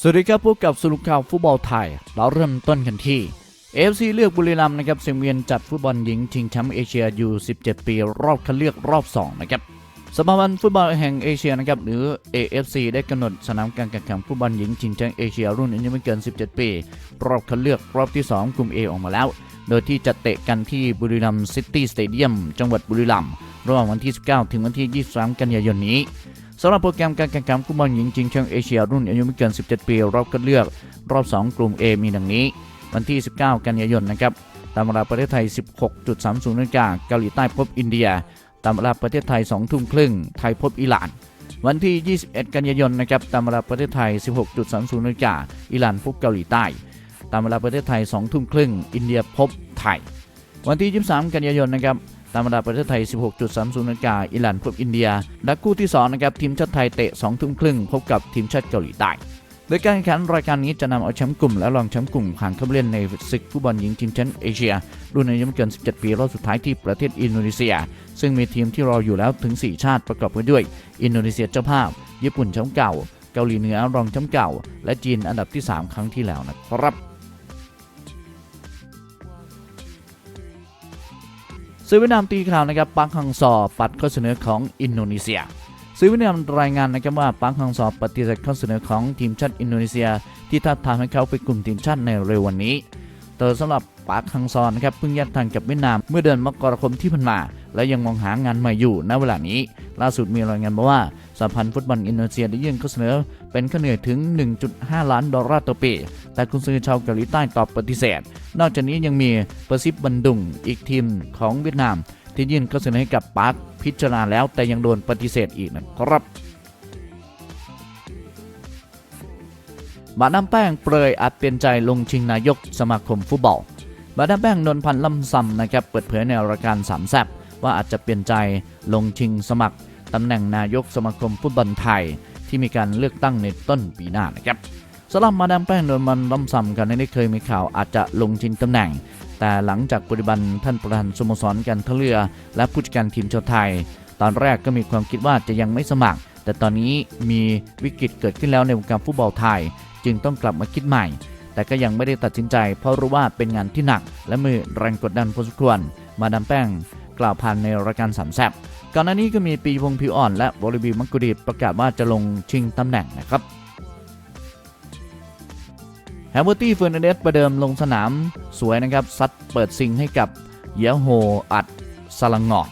สวัสดีครับพบกับสรุปข่าวฟุตบอลไทย เราเริ่มต้นกันที่ AFC เลือกบุรีรัมย์นะครับเสียงเวียนจัดฟุตบอลหญิงชิงแชมป์เอเชียอยู่17 ปี รอบคัดเลือกรอบ 2 นะครับสมาพันธ์ฟุตบอลแห่งเอเชียนะครับหรือ AFC ได้กำหนดสนามการแข่งขันฟุตบอลหญิงชิงแชมป์เอเชียรุ่นอายุไม่เกิน 17 ปี รอบคัดเลือกรอบที่ 2 กลุ่ม A ออกมาแล้ว โดยที่จะเตะกันที่บุรีรัมย์ซิตี้สเตเดียมจังหวัดบุรีรัมย์ระหว่างวันที่ 19 ถึงวันที่ 23 กันยายนนี้ สำหรับโปรแกรมการแข่งขันฟุตบอลหญิงชิงแชมป์เอเชียรุ่นอายุไม่เกิน 17 ปี รอบคัดเลือก รอบ 2 กลุ่ม A มีดังนี้ วันที่ 19 กันยายนนะครับตามเวลาประเทศไทย 16.30นาฬิกาเกาหลีใต้พบอินเดียตามเวลาประเทศไทย2ทุ่มครึ่งไทยพบอิหร่าน วันที่ 21 กันยายนนะครับตามเวลาประเทศไทย 16.30นาฬิกาอิหร่านพบเกาหลีใต้ ตามเวลาประเทศไทย2ทุ่มครึ่งอินเดียพบไทย วันที่ 23 กันยายนนะครับ ตามเวลาประเทศไทย 16.30นาฬิกาอิหร่านพบอินเดีย และคู่ที่2นะครับทีมชาติไทยเตะ2ทุ่มครึ่งพบกับทีมชาติเกาหลีใต้โดยการแข่งขันรายการนี้จะนำเอาแชมป์กลุ่มและรองแชมป์กลุ่มผ่านเข้าเล่นในศึกฟุตบอลหญิงชิงแชมป์เอเชีย รุ่นอายุไม่เกิน 17 ปีรอบสุดท้ายที่ประเทศอินโดนีเซีย ซึ่งมีทีมที่รออยู่แล้วถึง 4 ชาติประกอบไปด้วย อินโดนีเซียเจ้าภาพ ญี่ปุ่นแชมป์เก่า เกาหลีเหนือรองแชมป์เก่า และจีนอันดับที่ 3 ครั้งที่แล้วนะครับ ซื้อเวียดนามตีข่าวนะครับปังฮังซอปัดข้อเสนอของอินโดนีเซียซื้อเวียดนามรายงานนะครับว่าปังฮังซอปฏิเสธข้อเสนอของทีมชาติอินโดนีเซีย ที่ท้าทามให้เขาไปกลุ่มทีมชาติในเร็ววันนี้แต่สำหรับปาร์คฮังซอนนะครับเพิ่งแยกทางกับเวียดนาม เมื่อเดือนมกราคมที่ผ่านมา และยังมองหางานใหม่อยู่ณเวลานี้ ล่าสุดมีรายงานมาว่าสหพันธ์ฟุตบอลอินโดนีเซียได้ยื่นข้อเสนอเป็นค่าเหนื่อยถึง 1.5 ล้านดอลลาร์ต่อปี แต่กุนซือชาวเกาหลีใต้ตอบปฏิเสธ นอกจากนี้ยังมีเปอร์ซิบบันดุงอีกทีมของเวียดนาม ที่ยื่นข้อเสนอให้กับปาร์คพิจารณาแล้วแต่ยังโดนปฏิเสธอีกนะครับบาดน้ำแป้งเปรยอาจเปลี่ยนใจลงชิงนายกสมาคมฟุตบอลบาดน้ำแป้งนนพันธ์ลำซำนะครับเปิดเผยในรายการสามแซบว่าอาจจะเปลี่ยนใจลงชิงสมัครตำแหน่งนายกสมาคมฟุตบอลไทย ที่มีการเลือกตั้งในต้นปีหน้านะครับสำหรับมาดามแป้งนนท์พันธ์ลำซำกันได้เคยมีข่าวอาจจะลงชิงตำแหน่ง แต่หลังจากปฏิบัติท่านประธานสโมสรการท่าเรือ และผู้จัดการทีมชาวไทย ตอนแรกก็มีความคิดว่าจะยังไม่สมัคร แต่ตอนนี้มีวิกฤตเกิดขึ้นแล้วในวงการฟุตบอลไทย จึงต้องกลับมาคิดใหม่ แต่ก็ยังไม่ได้ตัดสินใจ เพราะรู้ว่าเป็นงานที่หนัก และมีแรงกดดันพอสมควร มาดามแป้งกล่าวผ่านในรายการสามแซบ ก่อนหน้านี้ก็มีปีพงผิวอ่อนและบริบีมังกุดีประกาศว่าจะลงชิงตำแหน่งนะครับแฮมเบอร์ตี้เฟอร์นันเดสประเดิมลงสนามสวยนะครับซัดเปิดซิงให้กับเยโฮอัดซาลังงอ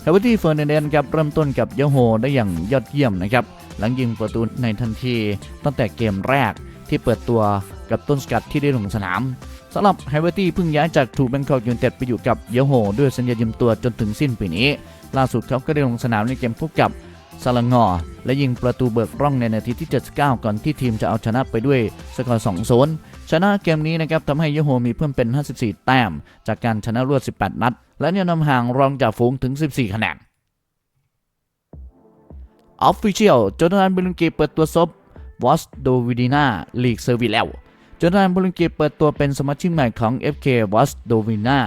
แฮมเบอร์ตี้เฟอร์นันเดสครับเริ่มต้นกับเยโฮได้อย่างยอดเยี่ยมนะครับหลังยิงประตูในทันทีตั้งแต่เกมแรกที่เปิดตัวกับต้นสกัดที่ได้ลงสนาม สำหรับไฮเวอร์ตี้เพิ่งย้ายจากถูกแบงคอกยูนเต็ดไปอยู่กับเยโฮด้วยสัญญายืมตัวจนถึงสิ้นปีนี้ ล่าสุดเขาก็ได้ลงสนามในเกมพบกับซาลังอและยิงประตูเบิกร่องในนาทีที่ 79 ก่อนที่ทีมจะเอาชนะไปด้วยสกอร์2 0ชนะเกมนี้นะครับทำให้เยโฮมีเพิ่มเป็น 54 แต้ม จากการชนะรวด 18 นัด และยังนำห่างรองจากฝูงถึง 14 คะแนนออฟฟิเชียลจอร์แดนบุลงกีเปิดตัวซบวอสโดวิดีนาลีกเซอร์วิแล้ว จอร์แดนบุลงกีเปิดตัวเป็นสมาชิกใหม่ของ FK วอสโดวินา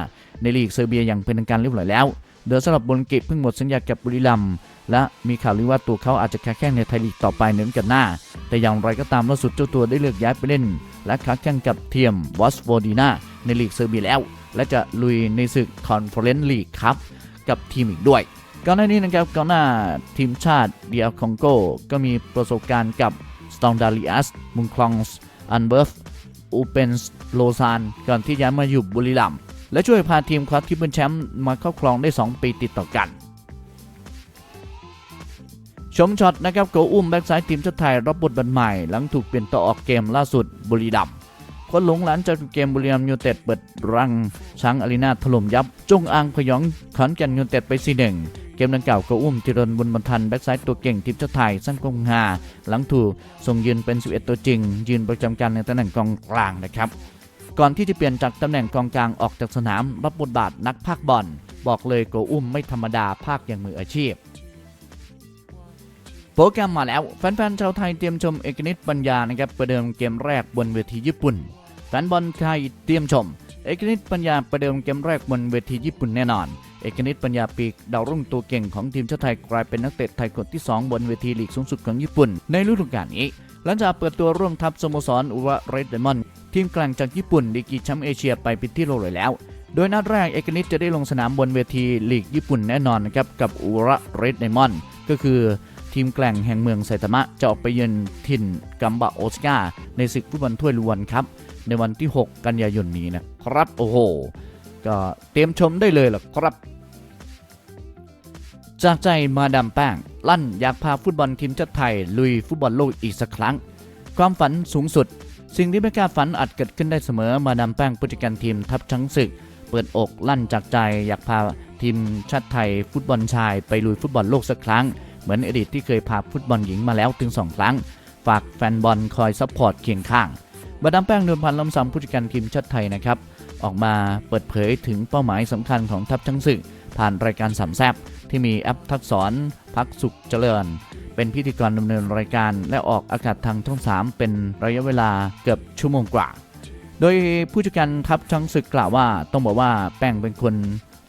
ในลีกเซอร์เบียอย่างเป็นทางการเรียบร้อยแล้วโดยสำหรับบุลงกีเพิ่งหมดสัญญากับบุรีรัมย์และมีข่าวลือว่าตัวเขาอาจจะค้าแข่งในไทยลีกต่อไปในฤดูกาลหน้า แต่อย่างไรก็ตามล่าสุดเจ้าตัวได้เลือกย้ายไปเล่น และค้าแข่งกับเทียมวอสโวดีนาในลีกเซอร์เบียแล้ว และจะลุยในศึกคอนเฟอเรนซ์ลีกครับกับทีมอีกด้วยก่อนหน้านี้นะครับก่องหน้าทีมชาติเดียคองโกก็มีประสบการณ์กับสตองดาลิอัสมุงคลองส์อันเบิร์ฟ อูเปนสโลซานก่อนที่ย้ายมาอยู่บุรีรัมย์และช่วยพาทีมคว้าทริปเปิลแชมป์มาเข้าครองได้ 2 ปีติดต่อกัน ชมช็อตนะครับโกอุ้มแบ็กซ้ายทีมชาติไทยรับบทบาทใหม่ หลังถูกเปลี่ยนตัวออกเกมล่าสุดบุรีรัมย์คนหลงหลานจากเกมบุรีรัมย์ยูเต็ดเปิดรังช้างอารีนาถล่มยับ จงอางพยองขอนแก่นยูไนเต็ดไป4 1 เกมดังกล่าวก็อุ้มธีรนบุญบรรทันแบ็กซ้ายตัวเก่งทีมชาติไทยสร้างกองหาหลังถูกส่งยืนเป็น 11 ตัวจริง ยืนประจำการในตำแหน่งกองกลางนะครับก่อนที่จะเปลี่ยนจากตำแหน่งกองกลางออกจากสนามรับบทบาทนักพากบอลบอกเลยโกอุ้มไม่ธรรมดาภาคอย่างมืออาชีพ โปรแกรมมาแล้ว แฟนๆชาวไทยเตรียมชมเอกนิตปัญญานะครับประเดิมเกมแรกบนเวทีญี่ปุ่น แฟนบอลไทยเตรียมชม เอกนิตปัญญาประเดิมเกมแรกบนเวทีญี่ปุ่นแน่นอน เอกนิตปัญญาปีกดาวรุ่งตัวเก่งของทีมชาติไทยกลายเป็นนักเตะไทยคนที่ 2 บนเวทีลีกสูงสุดของญี่ปุ่น ในฤดูกาลนี้ หลังจากเปิดตัวร่วมทัพสโมสรอุระเรดเดมอนทีมกลางจากญี่ปุ่นดีกีแชมป์เอเชียไปเป็นที่เรียบร้อยแล้ว โดยนัดแรกเอกนิตจะได้ลงสนามบนเวทีลีกญี่ปุ่นแน่นอนนะครับกับอุระเรดเดมอนก็คือทีมแกล่งแห่งเมืองไซตามะจะออกไปเยือนถิ่นกัมบะโอสกาในศึกฟุตบอลถ้วยรวนครับในวันที่ 6 กันยายนนี้นะครับโอ้โห ก็เตรียมชมได้เลยล่ะครับ จากใจมาดามแป้งลั่นอยากพาฟุตบอลทีมชาติไทย ลุยฟุตบอลโลกอีกสักครั้ง ความฝันสูงสุด สิ่งที่ไม่กล้าฝันอาจเกิดขึ้นได้เสมอมาดามแป้งผู้จัดการทีมทัพช้างศึก เปิดอกลั่นจากใจอยากพาทีมชาติไทย ฟุตบอลชายไปลุยฟุตบอลโลกสักครั้ง เหมือนอดีตที่เคยพาฟุตบอลหญิงมาแล้วถึง 2 ครั้ง ฝากแฟนบอลคอยซัพพอร์ตเคียงข้างมาดามแป้งนวลพันธ์ล้ำซ้ำผู้จัดการทีมชาติไทยนะครับ ออกมาเปิดเผยถึงเป้าหมายสำคัญของทัพช้างศึก ผ่านรายการสามแซบที่มีแอปทักษรพักสุขเจริญ เป็นพิธีกรดำเนินรายการและออกอากาศทางช่อง 3 เป็นระยะเวลาเกือบชั่วโมงกว่า โดยผู้จัดการทัพช้างศึกกล่าวว่าต้องบอกว่าแป้งเป็นคน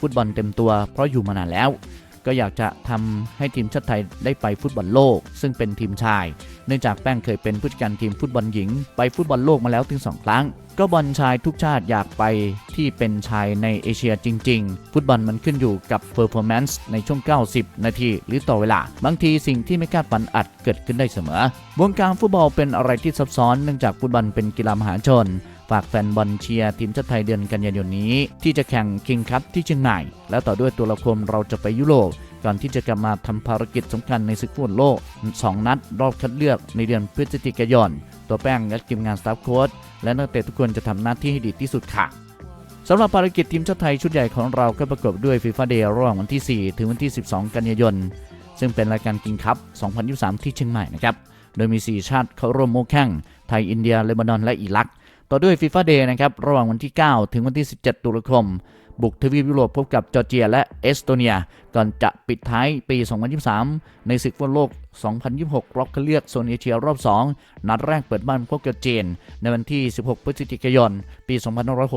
ฟุตบอลเต็มตัวเพราะอยู่มานานแล้ว ก็อยากจะทำให้ทีมชาติไทยได้ไปฟุตบอลโลก ซึ่งเป็นทีมชาย เนื่องจากแป้งเคยเป็นผู้จัดการทีมฟุตบอลหญิง ไปฟุตบอลโลกมาแล้วถึง 2 ครั้ง ก็บอลชายทุกชาติอยากไปที่เป็นชายในเอเชียจริง ๆ ฟุตบอลมันขึ้นอยู่กับเ e อร์ฟอร์แมนซ์ในช่วง 90 นาทีหรือต่อเวลา บางทีสิ่งที่ไม่คาดฝันอาจเกิดขึ้นได้เสมอ วงการฟุตบอลเป็นอะไรที่ซับซ้อนเนื่องจากฟุตบอลเป็นกีฬามหาชน ฝากแฟนบอลเชียร์ทีมชาติไทยเดือนกันยายนนี้ ที่จะแข่งคิงคัพที่เชียงใหม่แล้วต่อด้วยตัวละครเราจะไปยุโรปก่อนที่จะกลับมาทำภารกิจสำคัญในศึกฟุตบอลโลก 2 นัดรอบคัดเลือกในเดือนพฤศจิกายน ตัวแป้งและทีมงานสตาฟโค้ชและนักเตะทุกคนจะทำหน้าที่ให้ดีที่สุดค่ะสำหรับภารกิจทีมชาติไทยชุดใหญ่ของเราก็ประกอบด้วยฟีฟ่าเดย์ระหว่างวันที่ 4 ถึงวันที่ 12 กันยายน ซึ่งเป็นรายการกิงคัพ 2023 ที่เชียงใหม่นะครับ โดยมี 4 ชาติเข้าร่วมโมแข่งไทย อินเดียเลบานอนและอิรัก ต่อด้วยฟีฟ่าเดย์นะครับระหว่างวันที่ 9 ถึงวันที่ 17 ตุลาคม บุกทวีปยุโรปพบกับจอร์เจียและเอสโตเนีย ก่อนจะปิดท้ายปี 2023 ในศึกฟุตบอลโลก 2026 รอบคัดเลือกโซนเอเชียรอบ 2 นัดแรกเปิดบ้านพบกับจีนในวันที่ 16 พฤศจิกายน ปี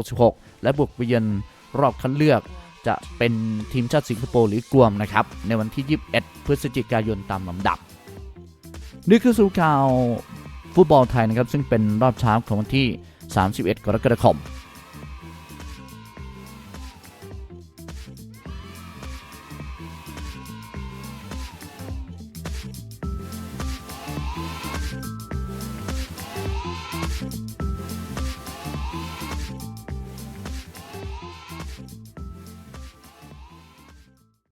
2566 และบุกไปเยือนรอบคัดเลือกจะเป็นทีมชาติสิงคโปร์หรือกวมนะครับในวันที่ 21 พฤศจิกายนตามลำดับ นี่คือสู่ข่าวฟุตบอลไทยนะครับซึ่งเป็นรอบเช้าของวันที่ 31 กรกฎาคม